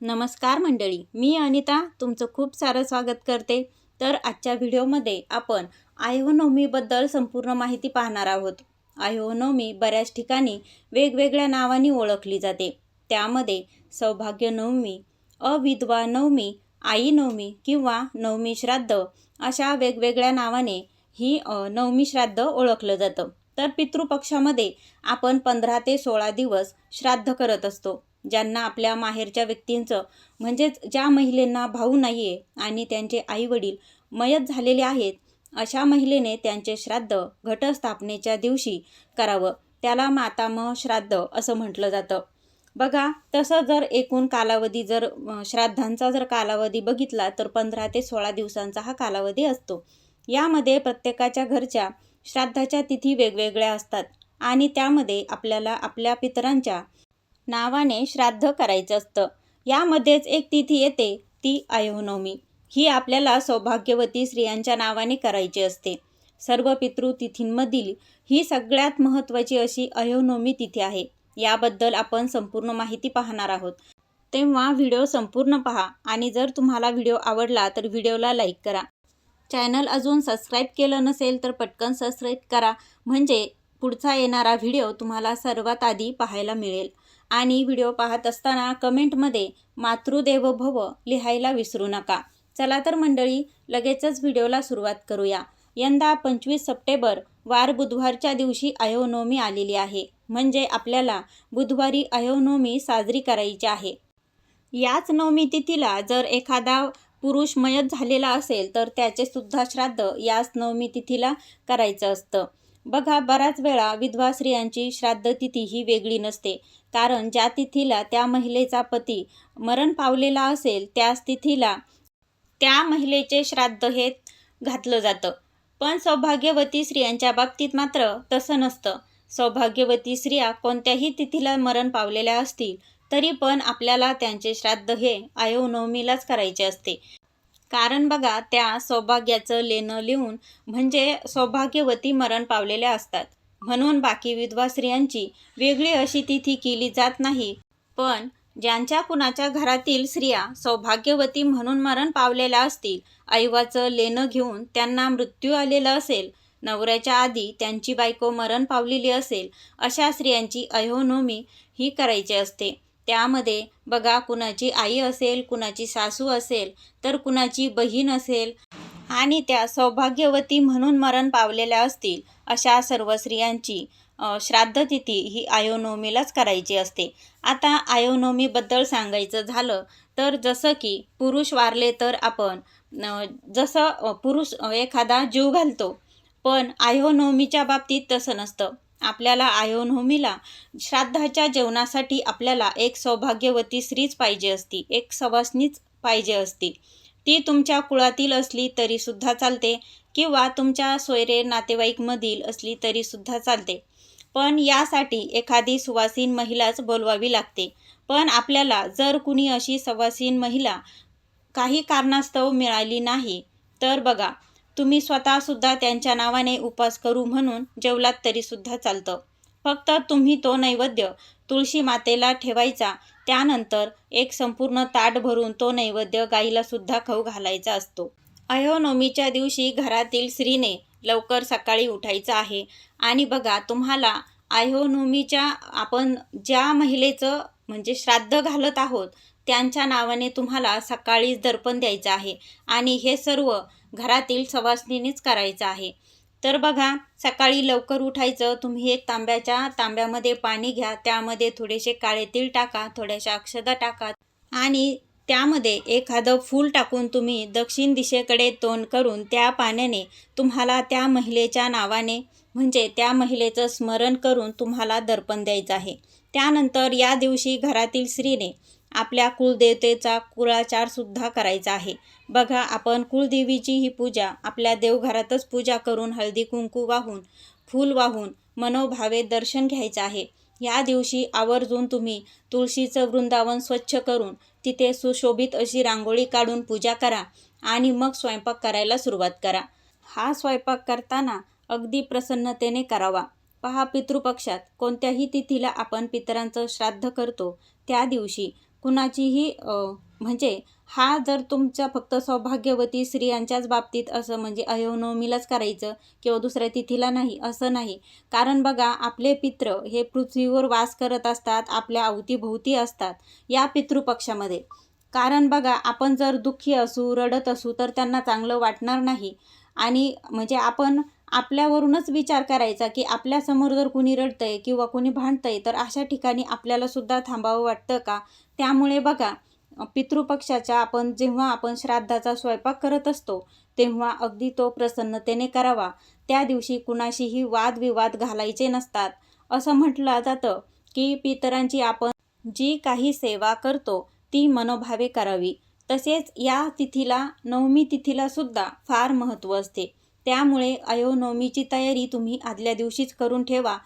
नमस्कार मंडळी मी अनिता तुमचं खूप सारं स्वागत करते. तर आजच्या व्हिडिओमध्ये आपण आयोनोमीबद्दल संपूर्ण माहिती पाहणार आहोत. आयोनोमी बऱ्याच ठिकाणी वेगवेगळ्या नावाने ओळखली जाते. त्यामध्ये सौभाग्य नवमी अविधवा नवमी आई नवमी किंवा नवमी श्राद्ध अशा वेगवेगळ्या नावाने ही नवमी श्राद्ध ओळखलं जातं. तर पितृपक्षामध्ये आपण पंधरा ते सोळा दिवस श्राद्ध करत असतो. ज्यांना आपल्या माहेरच्या व्यक्तींचं म्हणजेच ज्या महिलेंना भाऊ नाही आहे आणि त्यांचे आईवडील मयत झालेले आहेत अशा महिलेने त्यांचे श्राद्ध घटस्थापनेच्या दिवशी करावं. त्याला मातामह श्राद्ध असं म्हटलं जातं. बघा तसं जर एकूण कालावधी जर श्राद्धांचा जर कालावधी बघितला तर पंधरा ते सोळा दिवसांचा हा कालावधी असतो. यामध्ये प्रत्येकाच्या घरच्या श्राद्धाच्या तिथी वेगवेगळ्या असतात आणि त्यामध्ये आपल्याला आपल्या पितरांच्या नावाने श्राद्ध करायचं असतं. यामध्येच एक तिथी येते ती अयोनवमी ही आपल्याला सौभाग्यवती स्त्रियांच्या नावाने करायची असते. सर्व पितृतिथींमधील ही सगळ्यात महत्त्वाची अशी अयोनवमी तिथी आहे. याबद्दल आपण संपूर्ण माहिती पाहणार आहोत. तेव्हा व्हिडिओ संपूर्ण पहा आणि जर तुम्हाला व्हिडिओ आवडला तर व्हिडिओला लाईक करा. चॅनल अजून सबस्क्राईब केलं नसेल तर पटकन सबस्क्राईब करा. म्हणजे पुढचा येणारा व्हिडिओ तुम्हाला सर्वात आधी पाहायला मिळेल. आणि व्हिडिओ पाहत असताना कमेंटमध्ये मातृदेव भव लिहायला विसरू नका. चला तर मंडळी लगेचच व्हिडिओला सुरुवात करूया. यंदा पंचवीस सप्टेंबर वार बुधवारच्या दिवशी अयोनवमी आलेली आहे. म्हणजे आपल्याला बुधवारी अयोनवमी साजरी करायची आहे. याच नवमी तिथीला जर एखादा पुरुष मयत झालेला असेल तर त्याचे सुद्धा श्राद्ध याच नवमी तिथीला करायचं असतं. बघा बऱ्याच वेळा विधवा स्त्रियांची श्राद्ध तिथी ही वेगळी नसते. कारण ज्या तिथीला त्या महिलेचा पती मरण पावलेला असेल त्याच तिथीला त्या महिलेचे श्राद्ध हे घातलं जातं. पण सौभाग्यवती स्त्रियांच्या बाबतीत मात्र तसं नसतं. सौभाग्यवती स्त्रिया कोणत्याही तिथीला मरण पावलेल्या असतील तरी पण आपल्याला त्यांचे श्राद्ध हे आयोनवमीलाच करायचे असते. कारण बघा त्या सौभाग्याचं लेणं लिहून म्हणजे सौभाग्यवती मरण पावलेल्या असतात. म्हणून बाकी विधवा स्त्रियांची वेगळी अशी तिथी केली जात नाही. पण ज्यांच्या कुणाच्या घरातील स्त्रिया सौभाग्यवती म्हणून मरण पावलेल्या असतील ऐवाचं लेणं घेऊन त्यांना मृत्यू आलेला असेल नवऱ्याच्या आधी त्यांची बायको मरण पावलेली असेल अशा स्त्रियांची अयोनोमी ही करायची असते. त्यामध्ये बघा कुणाची आई असेल कुणाची सासू असेल तर कुणाची बहीण असेल. आणि त्या सौभाग्यवती म्हणून मरण पावलेल्या असतील अशा सर्व स्त्रियांची श्राद्धतिथी श्राद्ध तिथी ही आयोनोमीलाच करायची असते. आता आयोनोमीबद्दल सांगायचं झालं तर जसं की पुरुष वारले तर आपण जसं पुरुष एखादा जीव घालतो पण आयोनोमीच्या बाबतीत तसं नसतं. आपल्याला आयोनहोमीला श्राद्धाच्या जेवणासाठी आपल्याला एक सौभाग्यवती स्त्रीच पाहिजे असती एक सवासनीच पाहिजे असती. ती तुमच्या कुळातील असली तरीसुद्धा चालते किंवा तुमच्या सोयरे नातेवाईकमधील असली तरीसुद्धा चालते. पण यासाठी एखादी सुवासीन महिलाच बोलवावी लागते. पण आपल्याला जर कुणी अशी सवासीन महिला काही कारणास्तव मिळाली नाही तर बघा तुम्ही स्वतःसुद्धा त्यांच्या नावाने उपास करू म्हणून जेवलात तरीसुद्धा चालतं. फक्त तुम्ही तो नैवेद्य तुळशी मातेला ठेवायचा त्यानंतर एक संपूर्ण ताट भरून तो नैवेद्य गाईलासुद्धा खाऊ घालायचा असतो. अयोनवमीच्या दिवशी घरातील स्त्रीने लवकर सकाळी उठायचं आहे. आणि बघा तुम्हाला अयोनवमीच्या आपण ज्या महिलेचं म्हणजे श्राद्ध घालत आहोत त्यांच्या नावाने तुम्हाला सकाळीच दर्पण द्यायचं आहे. आणि हे सर्व घरातील सवासनीनेच करायचं आहे. तर बघा सकाळी लवकर उठायचं तुम्ही एक तांब्याच्या तांब्यामध्ये पाणी घ्या त्यामध्ये थोडेसे काळे तीळ टाका थोड्याशा अक्षदा टाका आणि त्यामध्ये एखादं फूल टाकून तुम्ही दक्षिण दिशेकडे तोंड करून त्या पाण्याने तुम्हाला त्या महिलेच्या नावाने म्हणजे त्या महिलेचं स्मरण करून तुम्हाला दर्पण द्यायचं आहे. त्यानंतर या दिवशी घरातील स्त्रीने आपल्या कुलदेवतेचा कुळाचारसुद्धा करायचा आहे. बघा आपण कुलदेवीची ही पूजा आपल्या देवघरातच पूजा करून हळदी कुंकू वाहून फूल वाहून मनोभावे दर्शन घ्यायचं आहे. या दिवशी आवर्जून तुम्ही तुळशीचं वृंदावन स्वच्छ करून तिथे सुशोभित अशी रांगोळी काढून पूजा करा आणि मग स्वयंपाक करायला सुरुवात करा. हा स्वयंपाक करताना अगदी प्रसन्नतेने करावा. पहा पितृपक्षात कोणत्याही तिथीला आपण पितरांचं श्राद्ध करतो त्या दिवशी कुणाचीही म्हणजे हा जर तुमच्या फक्त सौभाग्यवती स्त्रियांच्याच बाबतीत असं म्हणजे अयोनवमीलाच करायचं किंवा दुसऱ्या तिथीला नाही असं नाही. कारण बघा आपले पित्र हे पृथ्वीवर वास करत असतात आपल्या अवतीभोवती असतात या पितृपक्षामध्ये. कारण बघा आपण जर दुःखी असू रडत असू तर त्यांना चांगलं वाटणार नाही. आणि म्हणजे आपण आपल्यावरूनच विचार करायचा की आपल्यासमोर जर कुणी रडतंय किंवा कुणी भांडतंय तर अशा ठिकाणी आपल्यालासुद्धा थांबावं वाटतं का? त्यामुळे बघा पितृपक्षाच्या आपण जेव्हा आपण श्राद्धाचा स्वयंपाक करत असतो तेव्हा अगदी तो प्रसन्नतेने करावा. त्या दिवशी कुणाशीही वादविवाद घालायचे नसतात. असं म्हटलं जातं की पितरांची आपण जी काही सेवा करतो ती मनोभावे करावी. तसेच या तिथीला नवमी तिथीला सुद्धा फार महत्त्व असते. त्यामुळे अयोनवमीची तयारी तुम्ही आदल्या दिवशीच करून ठेवा.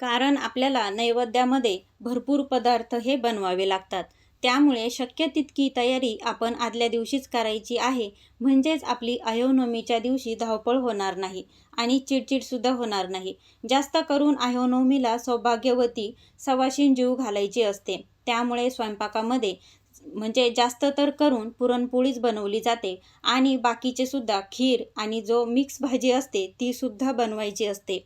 कारण आपल्याला नैवेद्यामध्ये भरपूर पदार्थ हे बनवावे लागतात. त्यामुळे शक्य तितकी तयारी आपण आदल्या दिवशीच करायची आहे. म्हणजेच आपली अयोनवमीच्या दिवशी धावपळ होणार नाही आणि चिडचिडसुद्धा होणार नाही. जास्त करून अयोनवमीला सौभाग्यवती सवाशीन जीव घालायची असते. त्यामुळे स्वयंपाकामध्ये म्हणजे जास्त तर करून पुरणपोळीच बनवली जाते. आणि बाकीचे सुद्धा खीर आणि जो मिक्स भाजी असते ती सुद्धा बनवायची असते.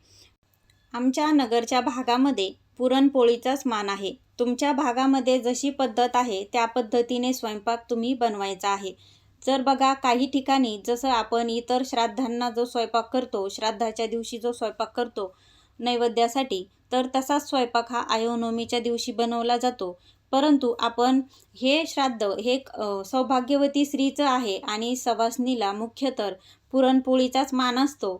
आमच्या नगरच्या भागामध्ये पुरणपोळीचाच मान आहे. तुमच्या भागामध्ये जशी पद्धत आहे त्या पद्धतीने स्वयंपाक तुम्ही बनवायचा आहे. जर बघा काही ठिकाणी जसं आपण इतर श्राद्धांना जो स्वयंपाक करतो श्राद्धाच्या दिवशी जो स्वयंपाक करतो नैवेद्यासाठी तर तसाच स्वयंपाक हा आयोनोमीच्या दिवशी बनवला जातो. परंतु आपण हे श्राद्ध हे सौभाग्यवती स्त्रीचं आहे आणि सवासनीला मुख्य तर पुरणपोळीचाच मान असतो.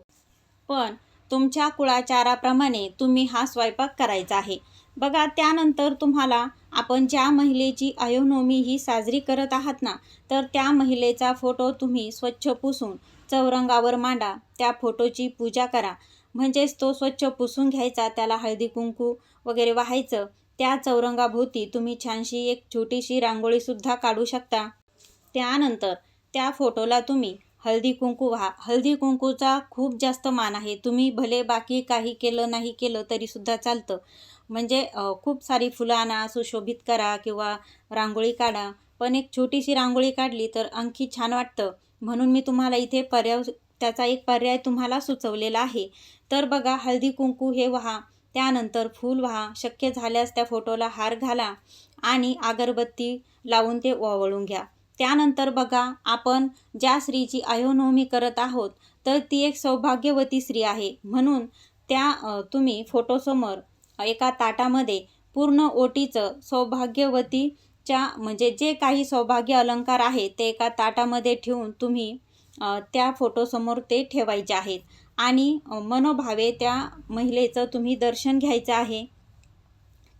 पण तुमच्या कुळाचाराप्रमाणे तुम्ही हा स्वयंपाक करायचा आहे. बघा त्यानंतर तुम्हाला आपण ज्या महिलेची अयोनोमी ही साजरी करत आहात ना तर त्या महिलेचा फोटो तुम्ही स्वच्छ पुसून चौरंगावर मांडा. त्या फोटोची पूजा करा. म्हणजेच तो स्वच्छ पुसून घ्यायचा त्याला हळदी कुंकू वगैरे वाहायचं. त्या चौरंगाभोवती तुम्ही छानशी एक छोटीशी रांगोळीसुद्धा काढू शकता. त्यानंतर त्या फोटोला तुम्ही हळदी कुंकू व्हा. हळदी कुंकूचा खूप जास्त मान आहे. तुम्ही भले बाकी काही केलं नाही केलं तरीसुद्धा चालतं. म्हणजे खूप सारी फुलं आणा सुशोभित करा किंवा रांगोळी काढा. पण एक छोटीशी रांगोळी काढली तर आणखी छान वाटतं. म्हणून मी तुम्हाला इथे पर्याय त्याचा एक पर्याय तुम्हाला सुचवलेला आहे. तर बघा हळदी कुंकू हे व्हा. त्यानंतर फूल व्हा शक्य झाल्यास त्या फोटोला हार घाला आणि अगरबत्ती लावून ते ओवाळून घ्या. त्यानंतर बघा आपण ज्या स्त्रीची अयोनवमी करत आहोत तर ती एक सौभाग्यवती स्त्री आहे. म्हणून त्या तुम्ही फोटोसमोर एका ताटामध्ये पूर्ण ओटीचं सौभाग्यवतीच्या म्हणजे जे काही सौभाग्य अलंकार आहे ते एका ताटामध्ये ठेवून तुम्ही त्या फोटोसमोर ते ठेवायचे आहेत. आणि मनोभावे त्या महिलेचं तुम्ही दर्शन घ्यायचं आहे.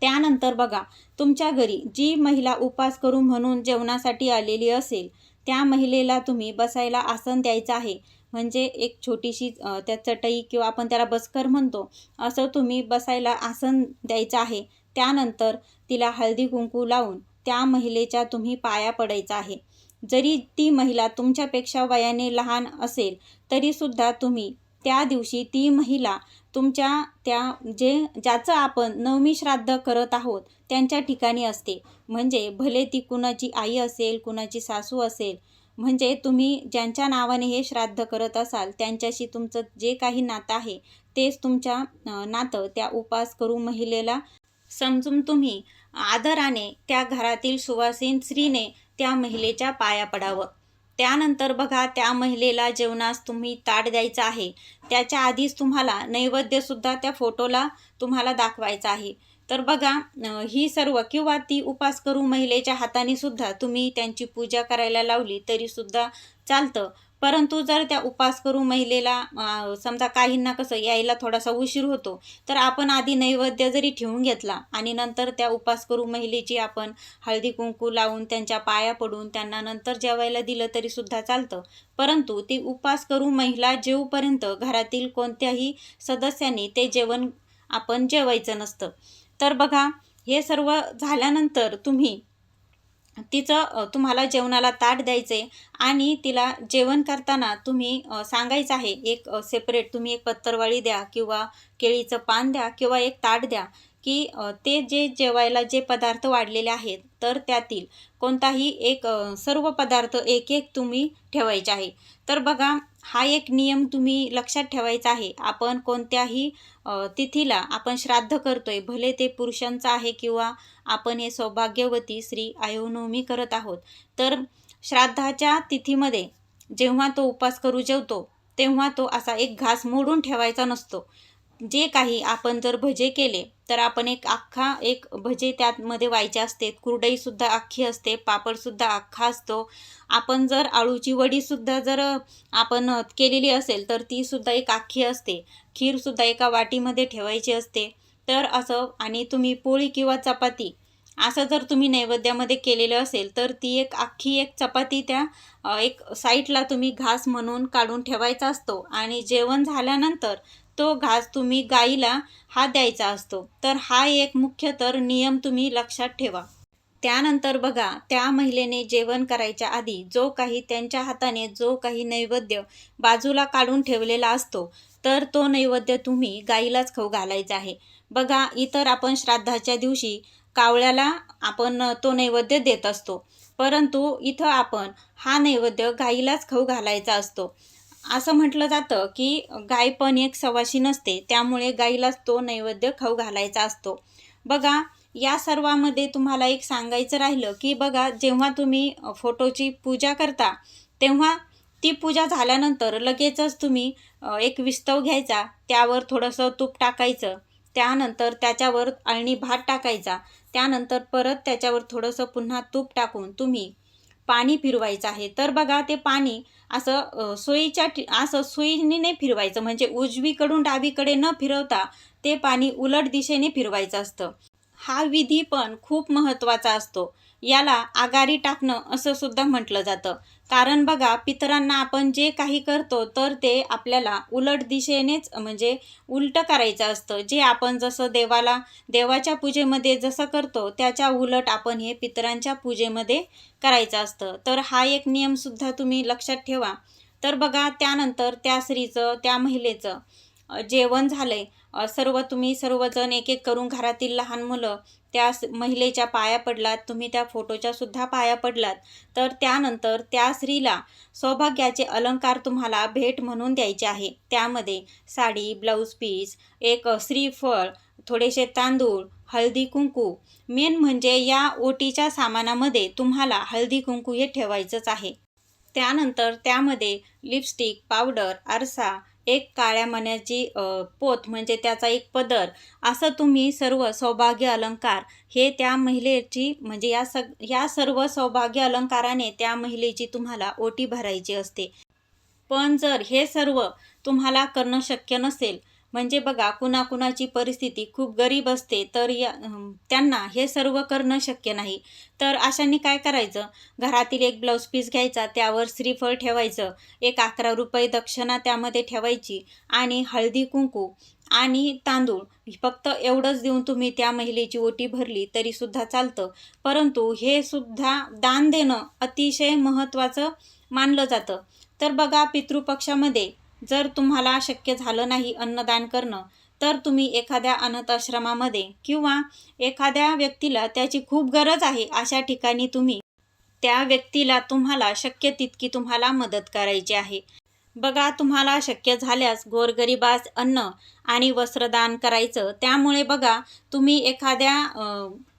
त्यानंतर बघा तुमच्या घरी जी महिला उपास करू म्हणून जेवणासाठी आलेली असेल त्या महिलेला तुम्ही बसायला आसन द्यायचं आहे. म्हणजे एक छोटीशी त्या चटई किंवा आपण त्याला बसकर म्हणतो असं तुम्ही बसायला आसन द्यायचं आहे. त्यानंतर तिला हळदी कुंकू लावून त्या महिलेच्या तुम्ही पाया पडायचा आहे. जरी ती महिला तुमच्यापेक्षा वयाने लहान असेल तरीसुद्धा तुम्ही त्या दिवशी ती महिला तुमच्या त्या जे ज्याचं आपण नवमी श्राद्ध करत आहोत त्यांच्या ठिकाणी असते. म्हणजे भले ती कुणाची आई असेल कुणाची सासू असेल म्हणजे तुम्ही ज्यांच्या नावाने हे श्राद्ध करत असाल त्यांच्याशी तुमचं जे काही नातं आहे तेच तुमच्या नातं त्या उपास करू महिलेला समजून तुम्ही आदराने त्या घरातील सुवासीन स्त्रीने त्या महिलेच्या पाया पडावं. त्यानंतर बघा त्या महिलेला जेवणास तुम्ही ताट द्यायचं आहे. त्याच्या आधीच तुम्हाला नैवेद्यसुद्धा त्या फोटोला तुम्हाला दाखवायचा आहे. तर बघा ही सर्व किंवा ती उपास करू महिलेच्या हाताने सुद्धा तुम्ही त्यांची पूजा करायला लावली तरीसुद्धा चालतं. परंतु जर त्या उपास करू महिलेला समजा काहींना कसं यायला थोडासा उशीर होतो तर आपण आधी नैवेद्य जरी ठेवून घेतला आणि नंतर त्या उपास करू महिलेची आपण हळदी कुंकू लावून त्यांच्या पाया पडून त्यांना नंतर जेवायला दिलं तरी सुद्धा चालतं. परंतु ती उपास करू महिला जेवपर्यंत घरातील कोणत्याही सदस्यांनी ते जेवण आपण जेवायचं नसतं. तर बघा हे सर्व झाल्यानंतर तुम्ही तिचं तुम्हाला जेवणाला ताट द्यायचे आणि तिला जेवण करताना तुम्ही सांगायचं आहे एक सेपरेट तुम्ही एक पत्तरवाळी द्या किंवा केळीचं पान द्या किंवा एक ताट द्या की ते जे जेवायला जे पदार्थ वाढलेले आहेत तर त्यातील कोणताही एक सर्व पदार्थ एक एक तुम्ही ठेवायचे आहे. तर बघा हा एक नियम तुम्ही लक्षात ठेवायचा आहे. आपण कोणत्याही तिथीला आपण श्राद्ध करतोय. भले ते पुरुषांचं आहे किंवा आपण हे सौभाग्यवती श्री आयोनवमी करत आहोत. तर श्राद्धाच्या तिथीमध्ये जेव्हा तो उपास करू जेवतो तेव्हा तो असा एक घास मोडून ठेवायचा नसतो. जे काही आपण जर भजे केले तर आपण एक अख्खा एक भजे त्यामध्ये व्हायचे असते. कुरडईसुद्धा अख्खी असते पापडसुद्धा अख्खा असतो. आपण जर आळूची वडीसुद्धा जर आपण केलेली असेल तर तीसुद्धा एक अख्खी असते. खीरसुद्धा एका वाटीमध्ये ठेवायची असते. तर असं आणि तुम्ही पोळी किंवा चपाती असं जर तुम्ही नैवेद्यामध्ये केलेलं असेल तर ती एक अख्खी एक चपाती त्या एक साईडला तुम्ही घास म्हणून काढून ठेवायचा असतो. आणि जेवण झाल्यानंतर तो घास तुम्ही गाईला हा द्यायचा असतो. तर हा एक मुख्य तर नियम तुम्ही लक्षात ठेवा. त्यानंतर बघा त्या महिलेने जेवण करायच्या आधी जो काही त्यांच्या हाताने जो काही नैवेद्य बाजूला काढून ठेवलेला असतो तर तो नैवेद्य तुम्ही गाईलाच खाऊ घालायचा आहे. बघा इतर आपण श्राद्धाच्या दिवशी कावळ्याला आपण तो नैवेद्य देत असतो परंतु इथं आपण हा नैवेद्य गाईलाच खाऊ घालायचा असतो. असं म्हटलं जातं की गाय पण एक सवाशी नसते त्यामुळे गाईलाच तो नैवेद्य खाऊ घालायचा असतो. बघा या सर्वामध्ये तुम्हाला एक सांगायचं राहिलं की बघा जेव्हा तुम्ही फोटोची पूजा करता तेव्हा ती पूजा झाल्यानंतर लगेचच तुम्ही एक विस्तव घ्यायचा त्यावर थोडंसं तूप टाकायचं त्यानंतर त्याच्यावर अळणी भात टाकायचा त्यानंतर परत त्याच्यावर थोडंसं पुन्हा तूप टाकून तुम्ही पाणी फिरवायचं आहे. तर बघा ते पाणी असं सुईच्या सोयीच्या असं सोयीने नाही फिरवायचं. म्हणजे उजवीकडून डावीकडे न फिरवता ते पाणी उलट दिशेने फिरवायचं असतं. हा विधी पण खूप महत्त्वाचा असतो. याला आगारी टाकणं असं सुद्धा म्हटलं जातं. कारण बघा पितरांना आपण जे काही करतो तर ते आपल्याला उलट दिशेनेच म्हणजे उलटं करायचं असतं. जे आपण जसं देवाला देवाच्या पूजेमध्ये जसं करतो त्याच्या उलट आपण हे पितरांच्या पूजेमध्ये करायचं असतं. तर हा एक नियमसुद्धा तुम्ही लक्षात ठेवा. तर बघा त्यानंतर त्या स्त्रीचं त्या महिलेचं जेवण झालं सर्व तुम्ही सर्वजण एक एक करून घरातील लहान मुलं त्या महिलेच्या पाया पडलात तुम्ही त्या फोटोच्या सुद्धा पाया पडलात. तर त्यानंतर त्या स्त्रीला सौभाग्याचे अलंकार तुम्हाला भेट म्हणून द्यायचे आहे. त्यामध्ये साडी ब्लाऊज पीस एक श्रीफळ थोडेसे तांदूळ हळदी कुंकू. मेन म्हणजे या ओटीच्या सामानामध्ये तुम्हाला हळदी कुंकू हे ठेवायचंच आहे. त्यानंतर त्यामध्ये लिपस्टिक पावडर आरसा एक काळ्या मण्याची पोत म्हणजे त्याचा एक पदर. असं तुम्ही सर्व सौभाग्य अलंकार हे त्या महिलेची म्हणजे या सग या सर्व सौभाग्य अलंकाराने त्या महिलेची तुम्हाला ओटी भरायची असते. पण जर हे सर्व तुम्हाला करणं शक्य नसेल म्हणजे बघा कुणाकुणाची परिस्थिती खूप गरीब असते तर या त्यांना हे सर्व करणं शक्य नाही. तर अशांनी काय करायचं? घरातील एक ब्लाऊज पीस घ्यायचा त्यावर श्रीफळ ठेवायचं एक अकरा रुपये दक्षिणा त्यामध्ये ठेवायची आणि हळदी कुंकू आणि तांदूळ. फक्त एवढंच देऊन तुम्ही त्या महिलेची ओटी भरली तरीसुद्धा चालतं. परंतु हे सुद्धा दान देणं अतिशय महत्त्वाचं मानलं जातं. तर बघा पितृपक्षामध्ये जर तुम्हाला शक्य झालं नाही अन्नदान करणं तर तुम्ही एखाद्या अनाथाश्रमामध्ये किंवा एखाद्या व्यक्तीला त्याची खूप गरज आहे अशा ठिकाणी तुम्ही त्या व्यक्तीला तुम्हाला शक्य तितकी तुम्हाला मदत करायची आहे. बघा तुम्हाला शक्य झाल्यास गोरगरिबास अन्न आणि वस्त्रदान करायचं. त्यामुळे बघा तुम्ही एखाद्या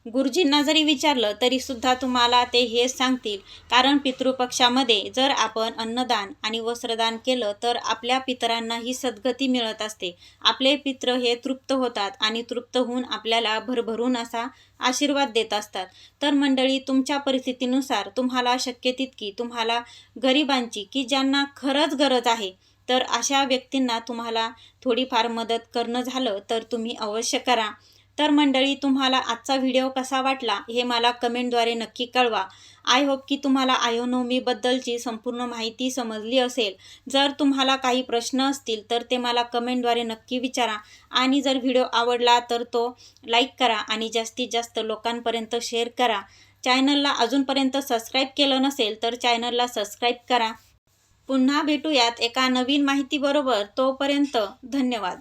गुरुजींना जरी विचारलं तरीसुद्धा तुम्हाला ते हेच सांगतील. कारण पितृपक्षामध्ये जर आपण अन्नदान आणि वस्त्रदान केलं तर आपल्या पितरांना ही सद्गती मिळत असते. आपले पित्र हे तृप्त होतात आणि तृप्त होऊन आपल्याला भरभरून असा आशीर्वाद देत असतात. तर मंडळी तुमच्या परिस्थितीनुसार तुम्हाला शक्य तितकी तुम्हाला गरिबांची की ज्यांना खरंच गरज आहे तर अशा व्यक्तींना तुम्हाला थोडीफार मदत करणं झालं तर तुम्ही अवश्य करा. तर मंडळी तुम्हाला आजचा व्हिडिओ कसा वाटला हे मला कमेंटद्वारे नक्की कळवा. आय होप की तुम्हाला आयोनोमीबद्दलची संपूर्ण माहिती समजली असेल. जर तुम्हाला काही प्रश्न असतील तर ते मला कमेंटद्वारे नक्की विचारा. आणि जर व्हिडिओ आवडला तर तो लाईक करा आणि जास्तीत जास्त लोकांपर्यंत शेअर करा. चॅनलला अजूनपर्यंत सबस्क्राईब केलं नसेल तर चॅनलला सबस्क्राईब करा. पुन्हा भेटूयात एका नवीन माहितीबरोबर. तोपर्यंत धन्यवाद.